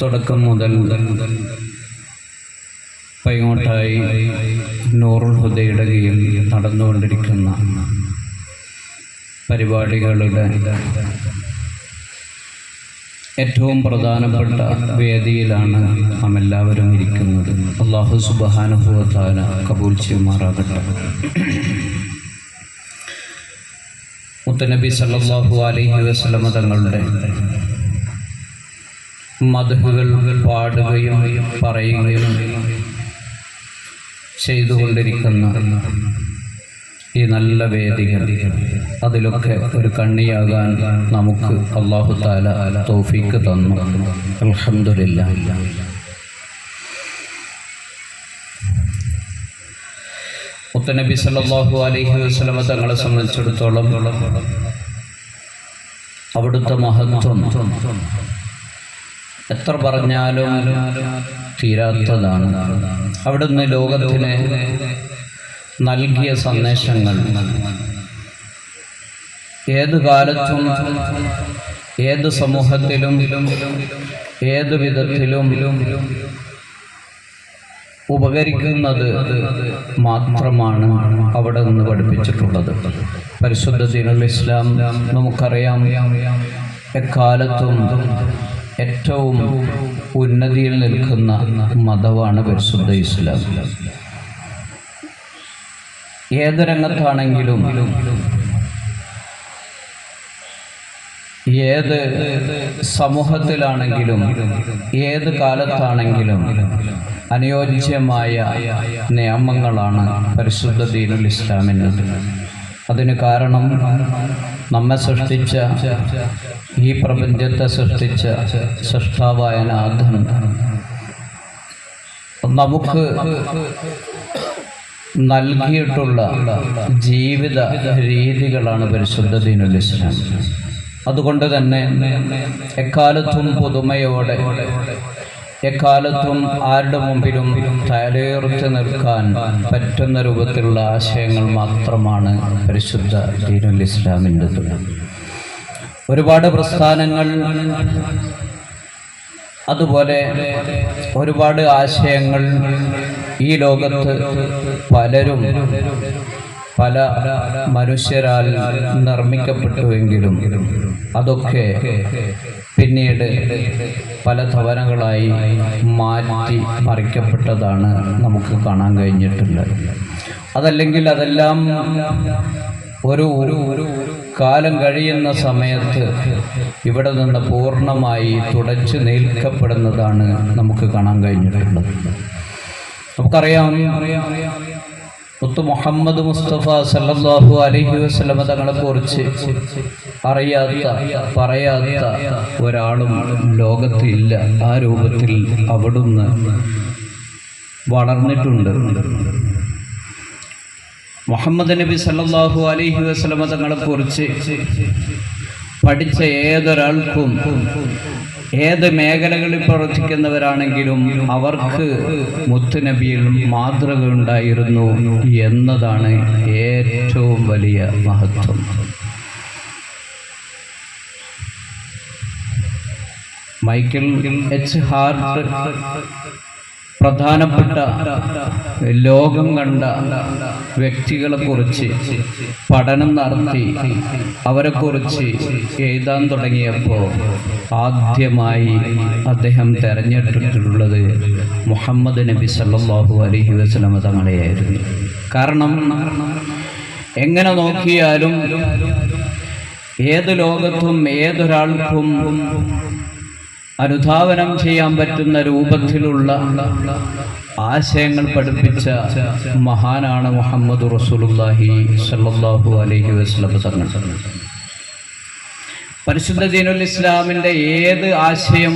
തുടക്കം മുതൽ പൈങ്ങോട്ടായി നൂറുൽ ഹുദയുടെ കീഴിൽ നടന്നുകൊണ്ടിരിക്കുന്ന പരിപാടികളുടെ ഏറ്റവും പ്രധാനപ്പെട്ട വേദിയിലാണ് നാം എല്ലാവരും ഇരിക്കുന്നത്. അള്ളാഹു സുബാനുഭവത്താല കബൂൽ ചെയ്യുമാറാകട്ടെ. മുത്തനബി സല്ലാഹു അലൈഹി വസല്ലമ തങ്ങളുടെ മധുകൾ പാടുകയും പറയുകയും ചെയ്തുകൊണ്ടിരിക്കുന്ന ഈ നല്ല വേദികൾ അതിലൊക്കെ ഒരു കണ്ണിയാകാൻ നമുക്ക് അള്ളാഹു താല തോഫിക്ക് തന്നു. അലഹമില്ല മുത്തനബി സല്ലല്ലാഹു അലൈഹി വസല്ലമ തങ്ങളെ സംബന്ധിച്ചിടത്തോളം അവിടുത്തെ മഹത്വം എത്ര പറഞ്ഞാലും തീരാത്തതാണ്. അവിടുന്ന് ലോകത്തിന് നൽകിയ സന്ദേശങ്ങൾ. ഏത് കാലത്തും ഏത് സമൂഹത്തിലും ഏത് വിധത്തിലും ഉപകരിക്കുന്നത് മാത്രമാണ് അവിടെ നിന്ന് പഠിപ്പിച്ചിട്ടുള്ളത്. പരിശുദ്ധ ദിനുൽ ഇസ്ലാം നമുക്കറിയാം എക്കാലത്തും ഏറ്റവും ഉന്നതിയിൽ നിൽക്കുന്ന മതമാണ് പരിശുദ്ധ ഇസ്ലാം. ഏത് രംഗത്താണെങ്കിലും ഏത് സമൂഹത്തിലാണെങ്കിലും ഏത് കാലത്താണെങ്കിലും അനുയോജ്യമായ നിയമങ്ങളാണ് പരിശുദ്ധ ദീനുൽ ഇസ്ലാമിന് അതിന് കാരണം നമ്മെ സൃഷ്ടിച്ച ഈ പ്രപഞ്ചത്തെ സൃഷ്ടിച്ച സൃഷ്ടാവായ നാഥൻ. നമുക്ക് നൽകിയിട്ടുള്ള ജീവിത രീതികളാണ് പരിശുദ്ധ ദീനുൽ ഇസ്ലാം. അതുകൊണ്ട് തന്നെ എക്കാലത്തും പുതുമയോടെ എക്കാലത്തും ആരുടെ മുമ്പിലും തലയുറച്ച് നിൽക്കാൻ പറ്റുന്ന രൂപത്തിലുള്ള ആശയങ്ങൾ മാത്രമാണ് പരിശുദ്ധ ദീനുൽ ഇസ്ലാമിന്റെത് ഒരുപാട് പ്രസ്ഥാനങ്ങൾ അതുപോലെ ഒരുപാട് ആശയങ്ങൾ ഈ ലോകത്ത് പലരും പല മനുഷ്യരാൽ നിർമ്മിക്കപ്പെട്ടുവെങ്കിലും അതൊക്കെ പിന്നീട് പല ഭവനങ്ങളായി മാറ്റി മറിക്കപ്പെട്ടതാണ് നമുക്ക് കാണാൻ കഴിഞ്ഞിട്ടുള്ളത് അതല്ലെങ്കിൽ അതെല്ലാം ഒരു ഒരു ഒരു കാലം കഴിയുന്ന സമയത്ത് ഇവിടെ നിന്ന് പൂർണമായി തുടച്ചു നീൽക്കപ്പെടുന്നതാണ് നമുക്ക് കാണാൻ കഴിഞ്ഞിട്ടുള്ളത്. നമുക്കറിയാം മുത്തു മുഹമ്മദ് മുസ്തഫ സല്ലാഹു അലഹി വസ്ലമ തങ്ങളെ കുറിച്ച് അറിയാത്ത പറയാത്ത ഒരാളും ലോകത്തില്ല ആ രൂപത്തിൽ അവിടുന്ന് വളർന്നിട്ടുണ്ട്. മുഹമ്മദ് നബി സല്ലാഹു അലഹി വസ്ലമ തങ്ങളെ കുറിച്ച് പഠിച്ച ഏതൊരാൾക്കും ഏത് മേഖലകളിൽ പ്രവർത്തിക്കുന്നവരാണെങ്കിലും അവർക്ക് മുത്തുനബിയിൽ മാതൃക ഉണ്ടായിരുന്നു എന്നതാണ് ഏറ്റവും വലിയ മഹത്വം. മൈക്കിൾ എച്ച് ഹാർട്ട് പ്രധാനപ്പെട്ട ലോകം കണ്ട വ്യക്തികളെ കുറിച്ച് പഠനം നടത്തി അവരെക്കുറിച്ച് എഴുതാൻ തുടങ്ങിയപ്പോൾ ആദ്യമായി അദ്ദേഹം തെരഞ്ഞെടുത്തിട്ടുള്ളത് മുഹമ്മദ് നബി സല്ലാഹു അലഹി വസ്ലമ തങ്ങളെയായിരുന്നു. കാരണം എങ്ങനെ നോക്കിയാലും ഏത് ലോകത്തും ഏതൊരാൾക്കും അനുധാവനം ചെയ്യാൻ പറ്റുന്ന രൂപത്തിലുള്ള ആശയങ്ങൾ പഠിപ്പിച്ച മഹാനാണ് മുഹമ്മദ് റസൂലുള്ളാഹി സല്ലല്ലാഹു അലൈഹി വസല്ലം തങ്ങൾ. പരിശുദ്ധ ദീനുൽ ഇസ്ലാമിന്റെ ഏത് ആശയം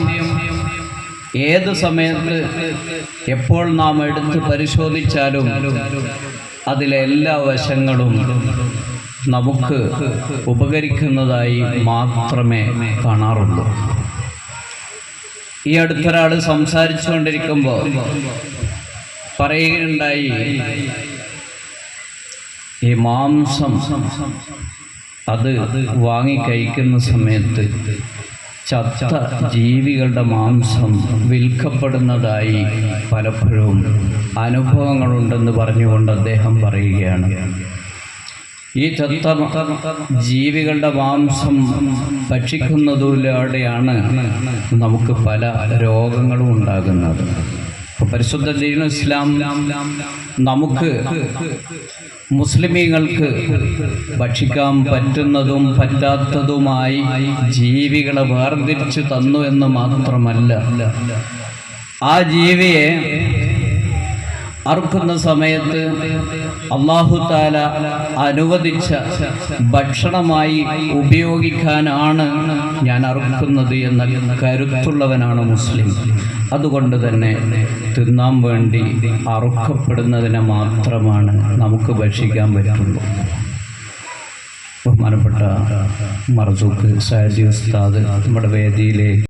ഏത് സമയത്ത് എപ്പോൾ നാം എടുത്ത് പരിശോധിച്ചാലും അതിലെ എല്ലാ വശങ്ങളും നമുക്ക് ഉപകരിക്കുന്നതായി മാത്രമേ കാണാറുള്ളൂ. ഈ അടുത്തൊരാൾ സംസാരിച്ചു കൊണ്ടിരിക്കുമ്പോൾ പറയുകയുണ്ടായി ഈ മാംസം അത് വാങ്ങി കഴിക്കുന്ന സമയത്ത് ചത്ത ജീവികളുടെ മാംസം വിൽക്കപ്പെടുന്നതായി പലപ്പോഴും അനുഭവങ്ങളുണ്ടെന്ന് പറഞ്ഞുകൊണ്ട് അദ്ദേഹം പറയുകയാണ്. ഈ തത്ത ജീവികളുടെ മാംസം ഭക്ഷിക്കുന്നതിലൂടെയാണ് നമുക്ക് പല രോഗങ്ങളും ഉണ്ടാകുന്നത്. പരിശുദ്ധ ദീനു ഇസ്ലാം നമുക്ക് മുസ്ലിമീങ്ങൾക്ക് ഭക്ഷിക്കാൻ പറ്റുന്നതും പറ്റാത്തതുമായി ജീവികളെ വേർതിരിച്ചു തന്നു എന്ന് മാത്രമല്ല ആ ജീവിയെ അറുക്കുന്ന സമയത്ത് അള്ളാഹു താല അനുവദിച്ച ഭക്ഷണമായി ഉപയോഗിക്കാനാണ് ഞാൻ അറുക്കുന്നത് എന്ന കരുത്തുള്ളവനാണ് മുസ്ലിം. അതുകൊണ്ട് തന്നെ തിന്നാൻ വേണ്ടി അറുക്കപ്പെടുന്നതിനെ മാത്രമാണ് നമുക്ക് ഭക്ഷിക്കാൻ പറ്റുള്ളൂ. ബഹുമാനപ്പെട്ട മർസൂഖ് സാജി ഉസ്താദ് നമ്മുടെ വേദിയിലെ